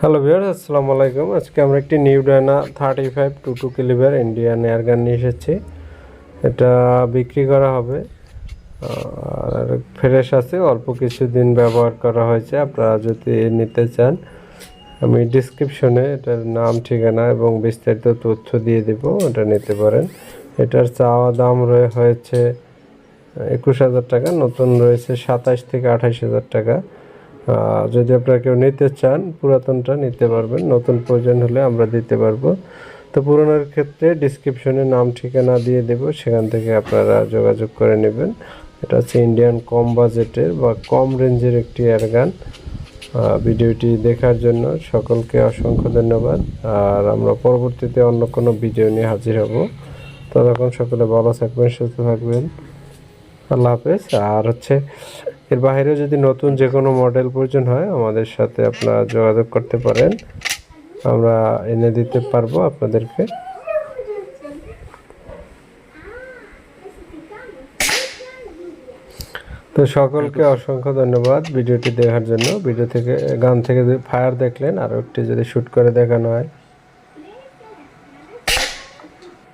Hello viewer আসসালামু আলাইকুম আজকে আমরা একটি new Diana thirty five two two calibre Indian airgun নিয়ে এসেছি। এটা বিক্রি করা হবে। আর ফ্রেশ আছে, অল্প কিছুদিন ব্যবহার করা হয়েছে। আপনারা যদি নিতে চান, আমি ডিসক্রিপশনে এটার নাম, ঠিকানা এবং বিস্তারিত তথ্য দিয়ে দেব ওটা নিতে পারেন। এটার চাওয়া দাম রয়ে, হয়েছে একুশ হাজার টাকা, নতুন রয়েছে সাতাশ থেকে আঠাশ হাজার টাকা। যদি আপনারা কেউ নিতে চান পুরাতনটা নিতে পারবেন, নতুন প্রয়োজন হলে আমরা দিতে পারব। তো পুরনোর ক্ষেত্রে ডিসক্রিপশনে নাম, ঠিকানা দিয়ে দেব, সেখান থেকে আপনারা যোগাযোগ করে নেবেন। এটা হচ্ছে ইন্ডিয়ান কম বাজেটের বা কম রেঞ্জের একটি এয়ারগান ভিডিওটি দেখার জন্য সকলকে অসংখ্য ধন্যবাদ। আর আমরা পরবর্তীতে অন্য কোনো ভিডিও নিয়ে হাজির হব। ততক্ষণ সকলে ভালো থাকবেন, সুস্থ থাকবেন। আল্লাহ হাফেজ। আর হচ্ছে এর বাইরেও যদি নতুন যে কোনো মডেল প্রয়োজন হয় আমাদের সাথে আপনারা যোগাযোগ করতে পারেন। আমরা এনে দিতে পারব আপনাদেরকে। তো সকলকে অসংখ্য ধন্যবাদ ভিডিওটি দেখার জন্য। ভিডিও থেকে গান থেকে ফায়ার দেখলেন আর একটি যদি শ্যুট করে দেখানো হয়।